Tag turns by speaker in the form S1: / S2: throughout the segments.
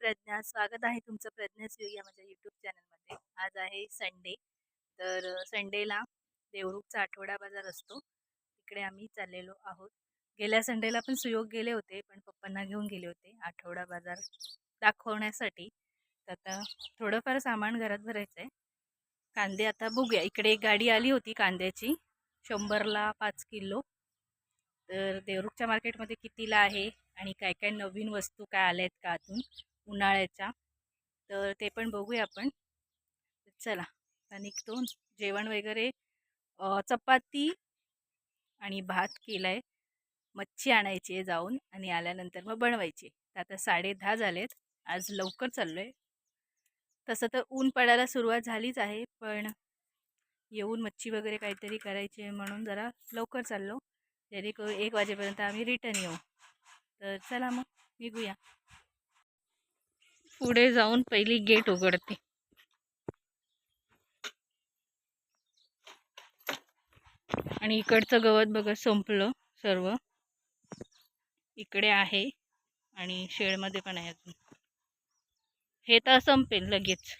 S1: प्रज्ञा स्वागत आहे तुमचं प्रज्ञा सुयोग या माझ्या यूट्यूब चॅनलमध्ये आज आहे संडे तर संडेला देवरुखचा आठवडा बाजार असतो. तिकडे आम्ही चाललेलो आहोत. गेल्या संडेला पण सुयोग गेले होते पण पप्पांना घेऊन गेले होते आठवडा बाजार दाखवण्यासाठी. तर आता थोडंफार सामान घरात भरायचं आहे कांदे आता बघूया. इकडे एक गाडी आली होती कांद्याची. शंभरला पाच किलो. तर देवरुखच्या मार्केटमध्ये कितीला आहे आणि काय काय नवीन वस्तू काय आल्या आहेत का आतून उन्हाळ्याच्या तर ते पण बघूया आपण. चला निघतो. जेवण वगैरे चपाती आणि भात केला आहे मच्छी आणायची आहे जाऊन आणि आल्यानंतर मग बनवायची. तर आता साडे दहा झालेत. आज लवकर चाललो आहे तसं तर ऊन पडायला सुरुवात झालीच आहे पण येऊन मच्छी वगैरे काहीतरी करायची आहे म्हणून जरा लवकर चाललो. जेणेकरून एक वाजेपर्यंत आम्ही रिटर्न येऊ. तर चला मग निघूया. पुढे जाऊन पहिली गेट उघडते. आणि इकडचं गवत बघा संपलं सर्व. इकडे आहे आणि शेळमध्ये पण आहे अजून. हे तर संपेल लगेच.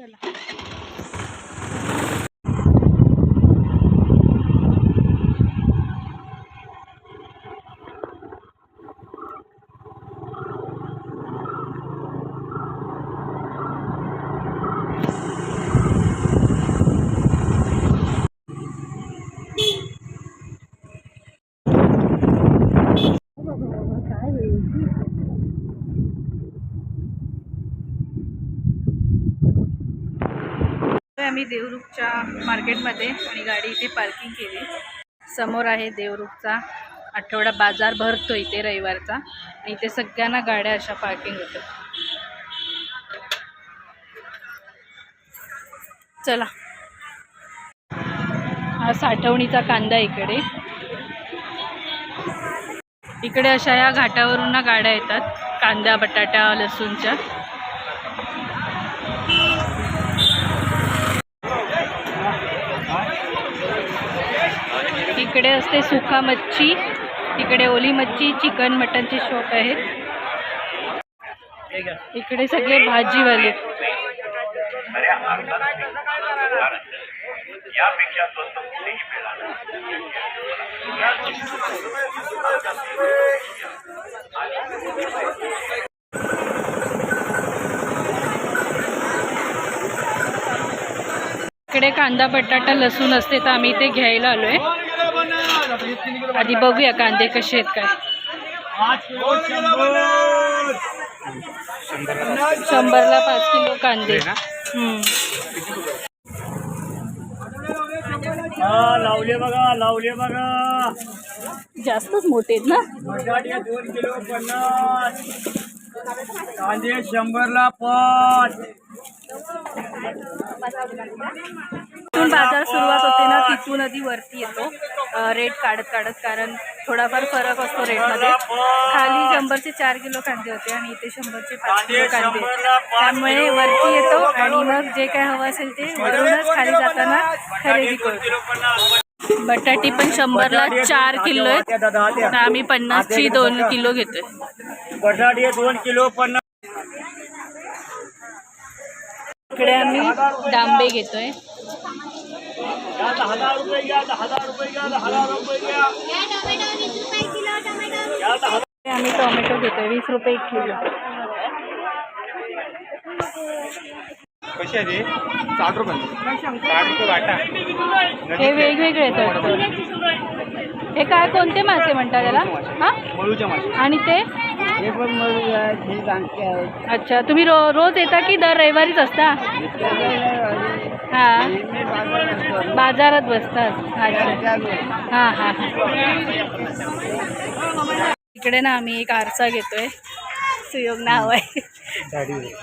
S1: चला आम्ही देवरुखच्या मार्केटमध्ये आणि गाडी इथे पार्किंग केली. समोर आहे देवरुखचा आठवडा बाजार भरतो इथे रविवारचा. आणि इथे सगळ्यांना गाड्या अशा पार्किंग होतात. चला. हा साठवणीचा कांदा इकडे. इकडे अशा या घाटावरून ना गाड्या येतात. कांदा बटाटा लसूणच्या. इकडे असते सुका मच्छी इकडे ओली मच्छी चिकन मटनचे शॉप आहेत. इकडे सगळे भाजीवाले. इकडे कांदा बटाटा लसूण असते तर आम्ही ते घ्यायला आलोय. आधी बघूया कांदे कसे आहेत काय शंभरला पाच किलो कांदे। हम्म.
S2: लावले बघा लावले बघा.
S1: जास्तच मोठे आहेत ना?
S2: दोन किलो पन्नास. कांदे शंभरला पाच.
S1: तिथून बाजार सुरुवात होते ना तिथून आधी वरती येतो. रेट काढत काढत कारण थोडाफार फरक असतो रेटमध्ये. खाली शंभरचे चार किलो कांदे होते आणि इथे शंभरचे पाच किलो कांदे. त्यामुळे वरती येतो आणि मग जे काय हवं असेल ते वरूनच खाली जाताना खरेदी करतो. बटाटी पण शंभरला चार किलो आहेत. आम्ही पन्नासची दोन किलो घेतोय.
S2: बटाटे दोन किलो पन्नास.
S1: इकडे आम्ही डांबे घेतोय.
S2: या दहा हजार रुपये घ्या दहा हजार रुपये घ्या दहा हजार रुपये घ्या.
S1: आम्ही टोमॅटो घेतोय वीस रुपये एक किलो.
S3: कशी आहे ते? साठ रुपये. साठ रुपये वाटा.
S1: हे वेगवेगळे आहेत वाटतं. हे काय कोणते मासे म्हणतात त्याला? हा?
S3: मळूच्या मासे.
S1: आणि ते?
S3: हे पण मळू हे
S1: अच्छा तुम्ही रो रोज येता की दर रविवारीच असता? हा. बाजारात बसतात. अच्छा. हां हां. इकडे ना आम्ही एक आरसा घेतोय. सुयोग नाव आहे.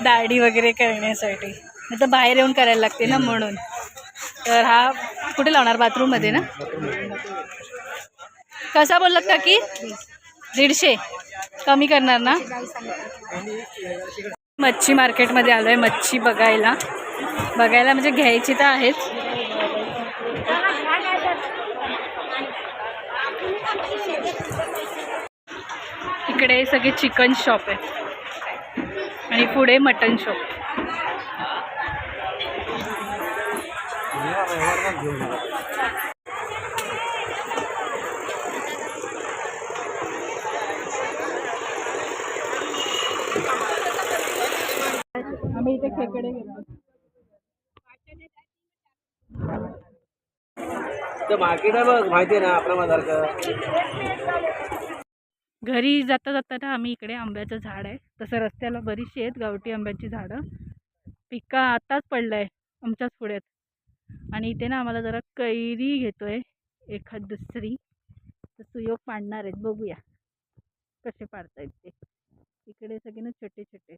S1: दाढी वगैरे. करण्यासाठी. नाही तर बाहेर येऊन करायला लागते ना म्हणून. तर हा कुठे लावणार? बाथरूममध्ये ना? कसा बोललात का की दीडशे. कमी करणार ना? मच्छी मार्केटमध्ये आलो आहे मच्छी बघायला. बघायला म्हणजे घ्यायची तर आहेच. इकडे सगळे चिकन शॉप आहे आणि पुढे मटन शॉप आम्ही इथे खेकडे घेतो
S2: मार्केट आहे बघ माहिती आहे ना आपल्या
S1: घरी जाता जाताना आम्ही इकडे आंब्याचं झाड आहे. तसं रस्त्याला बरीचशी आहेत गावठी आंब्याची झाडं. पिका आताच पडलं आहे आमच्याच पुढ्यात आणि इथे ना आम्हाला जरा कैरी घेतोय एखाद दुसरी. तर सुयोग पाडणार आहेत. बघूया कसे पाडतायत ते. इकडे सगळे ना छोटे छोटे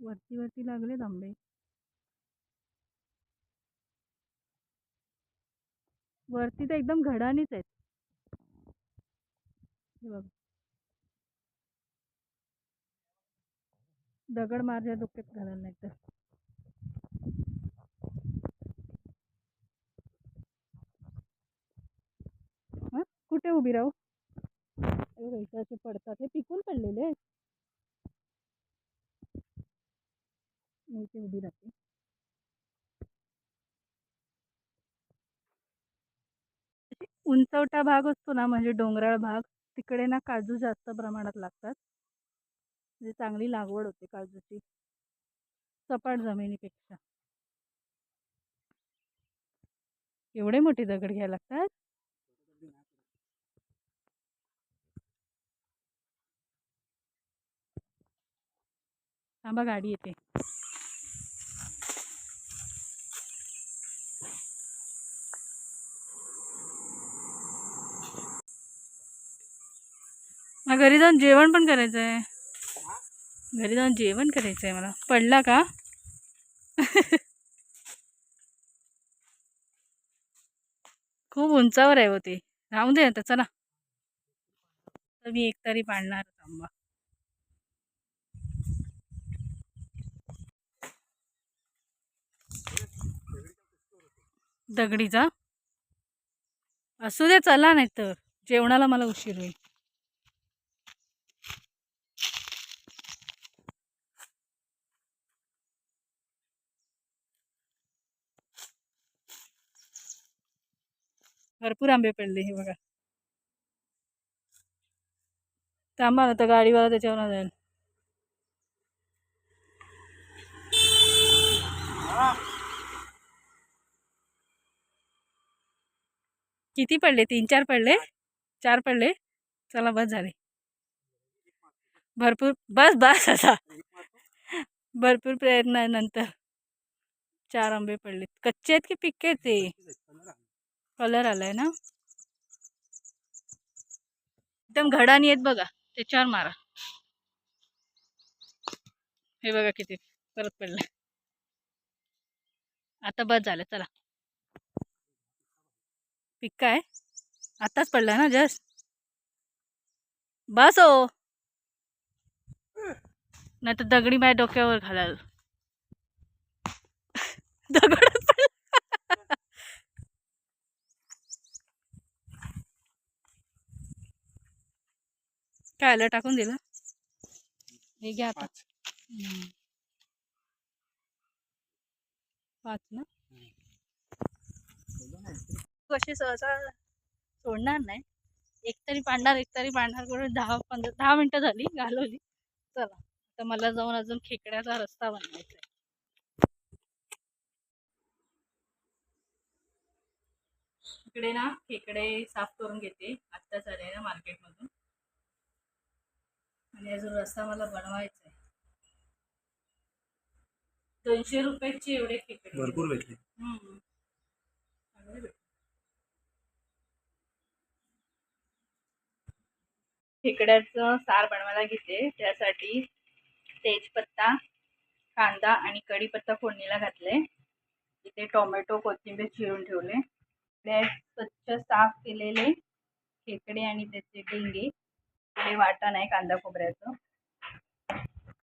S1: वरती वरती लागलेत आंबे. वरती तर एकदम घडानीच आहेत. हे बघ. दगड माझ्या डोक्यात घालायला नाही तर. कुठे उभी राहू? असे पडतात. हे पिकून पडलेले आहेत. मी इथे उभी राहते. उंचवटा भाग असतो ना म्हणजे डोंगराळ भाग तिकडे ना काजू जास्त प्रमाणात लागतात. म्हणजे चांगली लागवड होते काजूची. सपाट जमिनीपेक्षा. एवढे मोठे दगड घ्यायला लागतात? थांबा गाडी येते. मग घरी जाऊन जेवण पण करायचं आहे घरी जाऊन जेवण करायचं आहे मला. पडला का? खूप उंचावर आहे हो ते. राहू दे आता चला. तर मी एक तरी पाडणार आंबा दगडीचा? असू दे चला नाही तर जेवणाला मला उशीर होईल. भरपूर आंबे पडले हे बघा. थांबा ना तर गाडीवाला त्याच्यावर जाईल किती पडले? तीन चार पडले? चार पडले? चला बस झाले. भरपूर बस बस असा भरपूर प्रयत्नानंतर चार आंबे पडले कच्चे आहेत की पिके ते? कलर आलाय ना? एकदम घडानी आहेत बघा त्याच्यावर मारा. हे बघा किती परत पडलं. आता बस झालं चला. पिक्का आहे आताच पडला ना जस्ट बस हो. नाही तर दगडी माझ्या डोक्यावर घालाल. दगड पडला काय आलं टाकून दिलं? हे घ्या आता. हम्म. पाच ना? कशी सहसा सोडणार नाही. एक तरी पाडणार एक तरी पाडणार करून दहा पंधरा दहा मिनिटं झाली घालवली. चला आता मला जाऊन अजून खेकड्याचा रस्ता बनवायचा इकडे ना खेकडे साफ करून घेते. आत्ताच आले ना मार्केटमधून आणि अजून रस्ता मला बनवायचा आहे दोनशे रुपयाची एवढे खेकडे
S3: भरपूर भेटले.
S1: हम्म. चांगले भेटले. खेकड्याचं सार बनवायला घेते. त्यासाठी तेजपत्ता कांदा आणि कढीपत्ता फोडणीला घातले इथे टोमॅटो कोथिंबीर चिरून ठेवले. ते स्वच्छ साफ केलेले खेकडे आणि त्याचे डेंगे. हे वाटण आहे कांदा खोबऱ्याचं.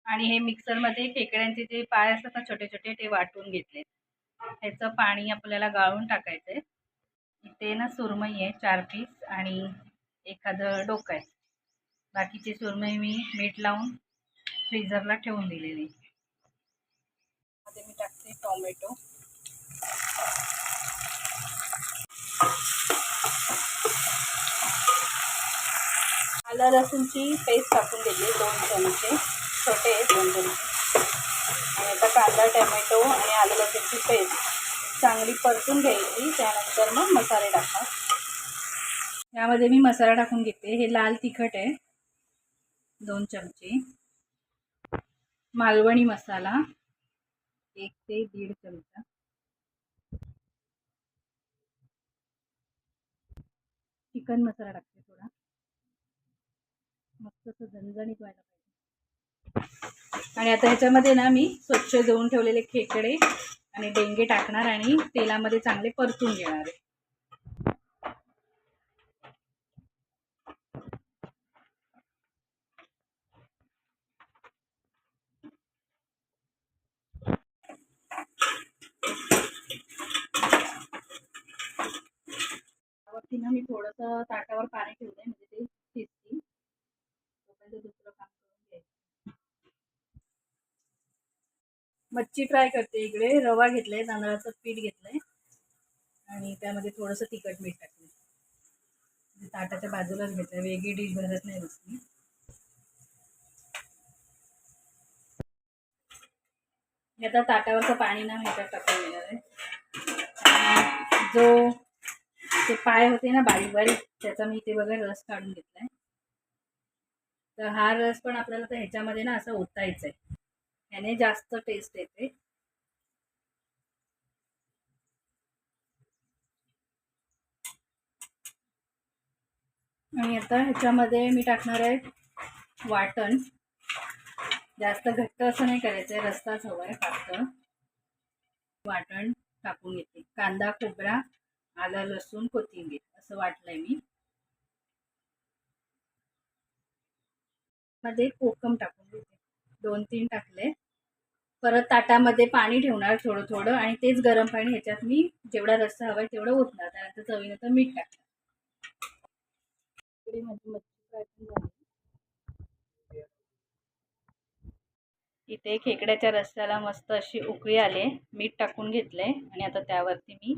S1: आणि हे मिक्सरमध्ये खेकड्यांचे जे पाय असतात ना छोटे छोटे ते वाटून घेतले. ह्याचं पाणी आपल्याला गाळून टाकायचं आहे इथे ना सुरमई आहे चार पीस आणि एखादं डोकं आहे. बाकीची सुरमई मी मीठ लावून फ्रीझरला ठेवून दिलेली. मध्ये मी टाकते टोमॅटो. आला लसूणची पेस्ट टाकून दिली दोन चमचे. छोटे आहेत दोन चमचे. आणि आता कांदा टमॅटो आणि आलं लसूणची पेस्ट चांगली परतून घ्यायची. त्यानंतर मग मसाले टाकतात यामध्ये मी मसाला टाकून घेते. हे लाल तिखट आहे. दोन चमचे. मालवणी मसाला. एक ते दीड चमचा. चिकन मसाला टाकतो. मस्त असं झणझणीत व्हायला पाहिजे. आणि आता ह्याच्यामध्ये ना मी स्वच्छ धुवून ठेवलेले खेकडे आणि डेंगे टाकणार आणि तेलामध्ये चांगले परतून घेणार आहे. मी थोडंसं ताटावर पाणी ठेवलंय म्हणजे ते शिजतील तोपर्यंत दुसरं काम करून घ्यायचं मच्छी फ्राय करते इकडे. रवा घेतलाय तांदळाचं पीठ घेतलंय. आणि त्यामध्ये थोडंसं तिखट मीठ टाकलं म्हणजे ताटाच्या बाजूलाच घेतलंय. वेगळी डिश भरत नाही बसली मी आता ताटावरचं पाणी ना ह्याच्यात टाकून देणार आहे. जो ते पाय होते ना बारीक बारीक त्याचा मी इथे बघा रस काढून घेतलाय. तर हा रस पण आपल्याला तर ह्याच्यामध्ये ना असं ओतायचा आहे ह्याने जास्त टेस्ट येते. आणि आता ह्याच्यामध्ये मी टाकणार आहे वाटण. जास्त घट्ट असं नाही करायचं आहे रस्ताच हवा आहे पातळ वाटण टाकून घेते. कांदा खोबरा आलं लसूण कोथिंबीर असं वाटलंय मी. मध्ये कोकम टाकून घेते. दोन तीन टाकले. परत ताटामध्ये पाणी ठेवणार थोडं थोडं आणि तेच गरम पाणी ह्याच्यात मी जेवढा रस्सा हवाय तेवढं ओतणार. त्यानंतर चवीनंतर मीठ टाकणार. इथे खेकड्याच्या रस्त्याला मस्त अशी उकळी आली. मीठ टाकून घेतलंय आणि आता त्यावरती मी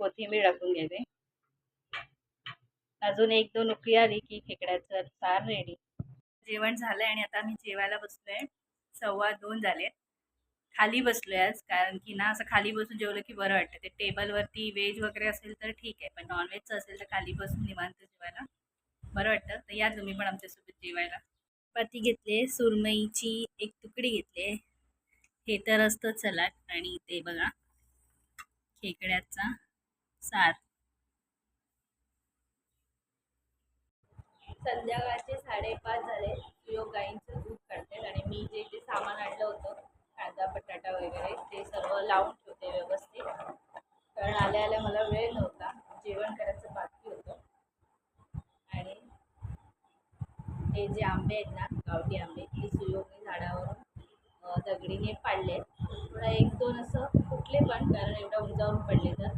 S1: कोथिंबीर टाकून घेते. अजून एक दोन उकळी आली की खेकड्याचं सार रेडी जेवण झालंय आणि आता मी जेवायला बसलोय. सव्वा दोन झाले खाली बसलोय आज कारण की ना असं खाली बसून जेवलं की बरं वाटतं. ते टेबलवरती व्हेज वगैरे असेल तर ठीक आहे पण नॉनव्हेजचं असेल तर खाली बसून निवांत जेवायला बरं वाटतं. तर या तुम्ही पण आमच्यासोबत जेवायला. चपाती घेतली सुरमईची एक तुकडी घेतली हे तर असतं सलाड आणि ते बघा खेकड्याचा सार. संध्याकाळचे साडेपाच झाले. सुयोग गाईंचं दूध काढते आणि मी जे जे सामान आणलं होतं कांदा बटाटा वगैरे ते सर्व लावून ठेवते व्यवस्थित. कारण आल्या आल्या मला वेळ नव्हता. जेवण करायचं बाकी होतं. आणि हे जे आंबे आहेत ना गावठी आंबे ते सुयोगी झाडावरून दगडीने पाडले थोडा एक दोन असं फुटले पण कारण एवढा उंचावरून पडले तर.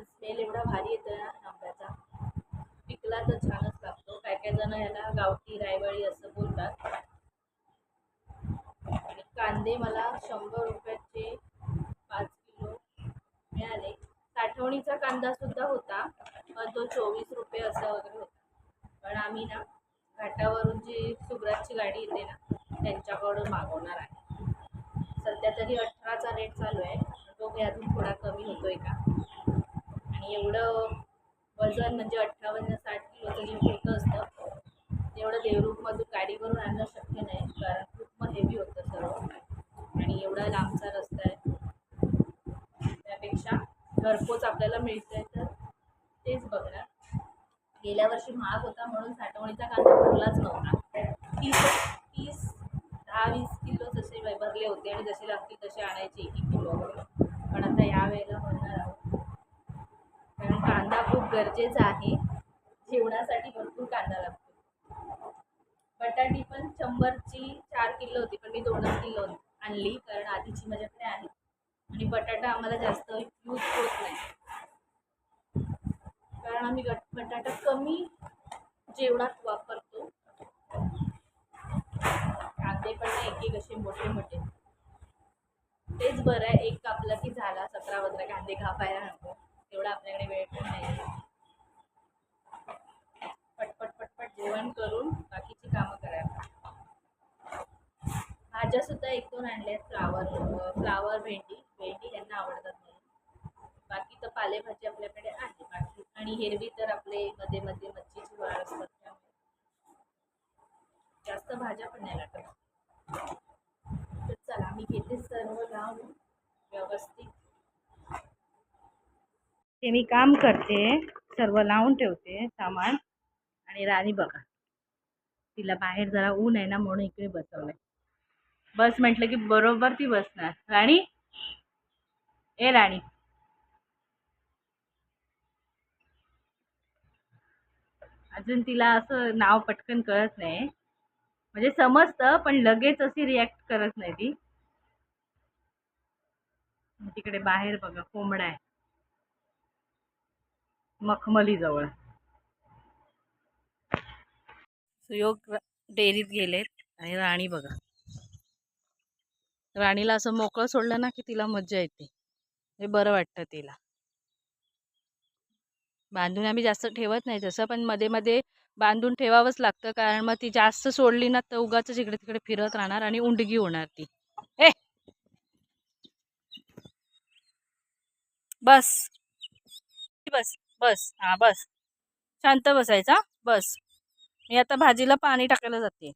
S1: स्मेल एवढा भारी येतो ना आंब्याचा. पिकला तर छानच लागतो. काय काय जण ह्याला गावठी रायवळी असं बोलतात. कांदे मला शंभर रुपयाचे पाच किलो मिळाले. साठवणीचा कांदा सुद्धा होता पण तो चोवीस रुपये असं वगैरे होता. पण आम्ही ना घाटावरून जी सुग्राजची गाडी येते ना त्यांच्याकडून मागवणार आहे. सध्या तरी अठराचा रेट चालू आहे. तो काही अजून थोडा कमी होतोय का? आणि एवढं वजन म्हणजे अठ्ठावन्न साठ किलो तरी होतं असतं. तेवढं देवरूखमधून गाडीवरून आणणं शक्य नाही कारण मग हेवी होतं सर्व. आणि एवढा लांबचा रस्ता आहे. त्यापेक्षा घरपोच आपल्याला मिळतंय तर तेच बघणार. गेल्या वर्षी महाग होता म्हणून साठवणीचा कांदा भरलाच नव्हता. तीस तीस दहा वीस किलो जसे भरले होते आणि जसे लागतील तसे आणायचे एक किलो वगैरे पण आता या वेळेला आहोत. कारण कांदा खूप गरजेचा आहे. जेवणासाठी भरपूर कांदा लागतो. बटाटी पण शंभरची चार किलो होती पण मी दोनच किलो आणली कारण आधीची माझ्याकडे आहे. आणि बटाटा आम्हाला जास्त यूज होत नाही. कारण आम्ही गट बटाटा कमी जेवणात वापरतो. कांदे पण नाही एक एक असे मोठे मोठे. तेच बरं आहे एक कापला की झाला सतरा वजरा कांदे कापायला नको. तेवढा आपल्याकडे वेळ पण नाही. पटपट पटपट जेवण करून बाकी कामं करायला भाज्यासुद्धा एक दोन आणल्या आहेत फ्लावर फ्लावर भेंडी भेंडी यांना आवडतात म्हणून. बाकी तर पालेभाजी आपल्याकडे आहे. बाकी आणि हिरवी तर आपले मध्ये मध्ये मच्छीची वाढ असतात त्यामुळे. जास्त भाज्या पण नाही लागतात तर चला मी घेते सर्व लावून व्यवस्थित. ते मी काम करते सर्व लावून ठेवते सामान. आणि राणी बघा तिला बाहेर जरा ऊन आहे ना म्हणून इकडे बसवलंय. बस म्हटलं की बरोबर ती बसणार राणी? ए राणी. अजून तिला असं नाव पटकन कळत नाही. म्हणजे समजतं पण लगेच अशी रिॲक्ट करत नाही ती. तिकडे बाहेर बघा कोंबडा आहे. मखमली जवळ सुयोग डेअरीत गेलेत आणि राणी बघा. राणीला असं मोकळं सोडलं ना की तिला मज्जा येते. हे बरं वाटतं तिला. बांधून आम्ही जास्त ठेवत नाही तसं पण मध्ये मध्ये बांधून ठेवावंच लागतं कारण मग ती जास्त सोडली ना तर उगाच इकडे तिकडे फिरत राहणार आणि उंडगी होणार ती. ए बस. बस बस. हा बस. शांत बसायचा बस. मी आता भाजीला पाणी टाकायला जाते.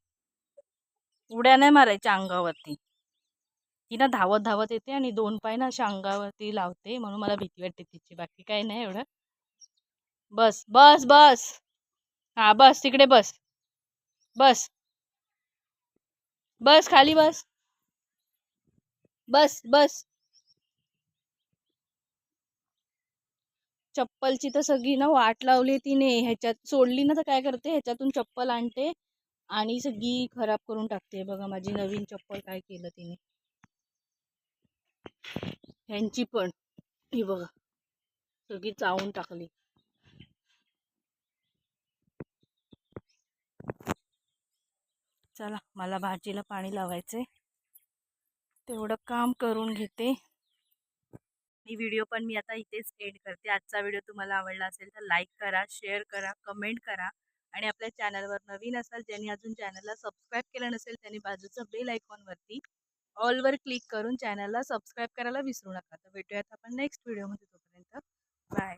S1: उड्या नाही मारायच्या अंगावरती. ती ना धावत धावत येते आणि दोन पाय ना अशा अंगावरती लावते म्हणून मला भीती वाटते तिची. बाकी काही नाही एवढं. बस बस बस. हा बस तिकडे बस. बस. बस खाली बस. बस बस. चप्पलची तर सगळी ना वाट लावली तिने. ह्याच्यात सोडली ना तर काय करते? ह्याच्यातून चप्पल आणते आणि सगळी खराब करून टाकते. बघा माझी नवीन चप्पल काय केलं तिने. ह्यांची पण. ही बघा. सगळी चावून टाकली. चला मला भाजीला पाणी लावायचंय. तेवढं काम करून घेते. ही व्हिडिओ पण मी आता इथेच एंड करते. आजचा व्हिडिओ तुम्हाला आवडला असेल तर लाईक करा शेअर करा कमेंट करा. आणि आपल्या चॅनलवर नवीन असाल ज्यांनी अजून चॅनलला सबस्क्राईब केलं नसेल त्यांनी बाजूचं बेल आयकॉनवरती ऑलवर क्लिक करून चॅनलला सबस्क्राईब करायला विसरू नका. तर भेटूयात आपण नेक्स्ट व्हिडिओमध्ये तोपर्यंत. बाय.